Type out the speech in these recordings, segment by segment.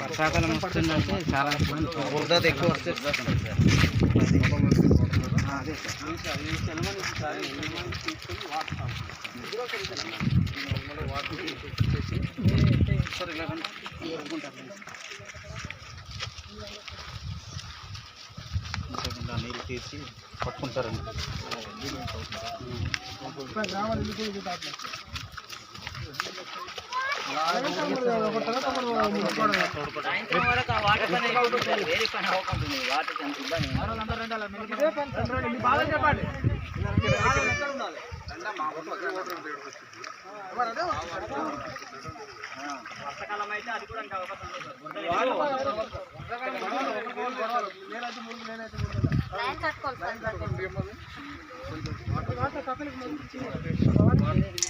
వర్షాకాలం వస్తుందంటే చాలా ఇబ్బంది ఎక్కువ వస్తే అదే సార్ నీళ్ళు తీసి పట్టుకుంటారండి వర్షం పడితే ఇది అవకాశం వల్ల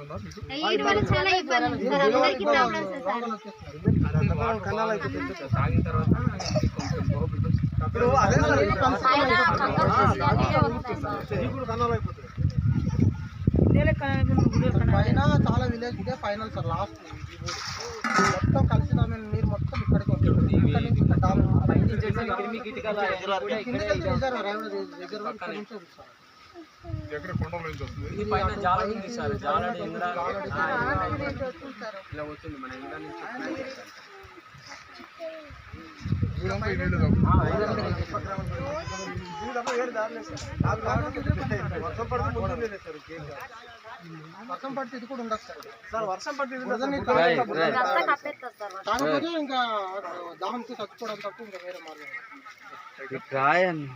ఉందా మీకు? వీటి వల్ల చాలా ఇబ్బంది ఉంది పైన చాలా విలేజ్ ఇదే ఫైనల్ సార్ లాస్ట్. మొత్తం కలిసిన నీరు మొత్తం ఇక్కడికి వస్తుంది. ఇక్కడ నుంచి ఇక్కడ డామ్. కిందకి వెళ్తే రిజర్వ్ రిజర్వ్ ఇక్కడ నుంచి ఉంది సార్. ఎక్కడ కొండల నుంచి వస్తుంది. ఈ నీళ్ళు తాగుతుంది వర్షం పడితే ఇది కూడా ఉండదు సార్. సార్ వర్షం పడితే కాకపోతే ఇంకా దాహంతో చచ్చిపోవడం తప్ప ఇంకా వేరే మార్గం రాయండి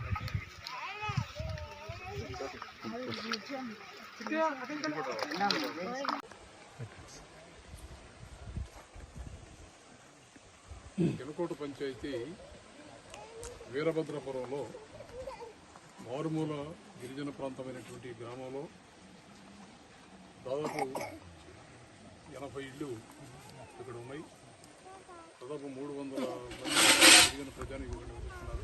చినకోట పంచాయతీ వీరభద్రపురంలో మారుమూల గిరిజన ప్రాంతమైనటువంటి గ్రామంలో దాదాపు ఎనభై ఇళ్ళు ఇక్కడ ఉన్నాయి. దాదాపు మూడు వందల మంది గిరిజన ప్రజానికి ఇక్కడ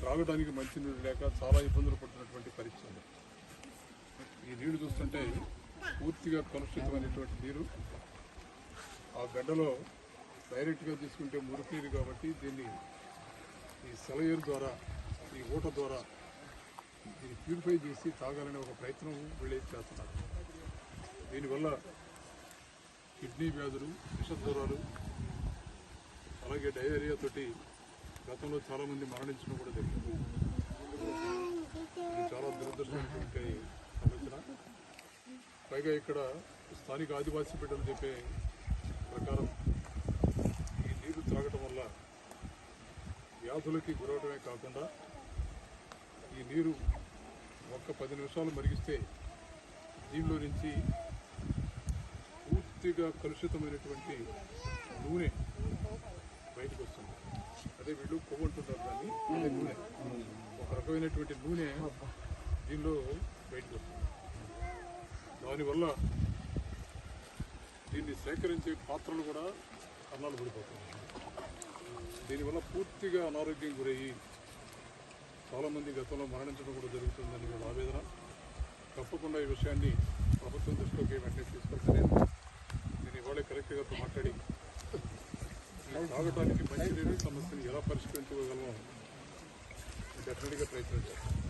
త్రాగడానికి మంచినీళ్ళు లేక చాలా ఇబ్బందులు పడుతున్నటువంటి పరిస్థితి ఈ నీళ్ళు చూస్తుంటే పూర్తిగా కలుషితమైనటువంటి నీరు ఆ గడ్డలో డైరెక్ట్గా తీసుకుంటే మురికి కాబట్టి దీన్ని ఈ సెలయేరు ద్వారా ఈ ఊట ద్వారా దీన్ని ప్యూరిఫై చేసి తాగాలనే ఒక ప్రయత్నం వీళ్ళు చేస్తున్నారు. దీనివల్ల కిడ్నీ వ్యాధులు విషజ్వరాలు అలాగే డయేరియా తోటి గతంలో చాలామంది మరణించడం కూడా జరిగింది. ఇది చాలా దురదృష్టమైనటువంటి ఆలోచన పైగా ఇక్కడ స్థానిక ఆదివాసీ బిడ్డలు చెప్పే ప్రకారం ఈ నీరు త్రాగటం వల్ల వ్యాధులకి గురవడమే కాకుండా ఈ నీరు ఒక్క పది నిమిషాలు మరిగిస్తే దీనిలో నుంచి పూర్తిగా కలుషితమైనటువంటి నూనె బయటకు వస్తుంది. అదే వీళ్ళు కొవ్వు అంటున్నారు దాన్ని. అదే నూనె. ఒక రకమైనటువంటి నూనె దీనిలో బయటకు వస్తుంది. దానివల్ల దీన్ని సేకరించే పాత్రలు కూడా కన్నాలు పడిపోతుంది దీనివల్ల పూర్తిగా అనారోగ్యం గురయ్యి చాలామంది గతంలో మరణించడం కూడా జరుగుతుందని వీళ్ళ ఆవేదన. తప్పకుండా ఈ విషయాన్ని ప్రభుత్వం దృష్టిలోకి వెంటనే తీసుకెళ్తాను నేను ఇవాళ కలెక్టర్ గారితో మాట్లాడి ఈ తాగటానికి మంచినీరు సమస్యని ఎలా పరిష్కరించుకోగలమో డెఫినెట్గా ప్రయత్నం చేస్తాను.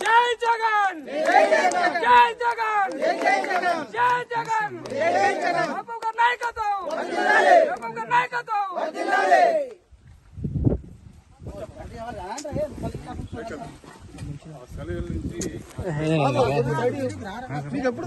జై జగన్. జై జగన్. జై జగన్ జై జగన్ జై జగన్ బాబు గారి నాయకత్వం బాబు గారి నాయకత్వం ఎప్పుడు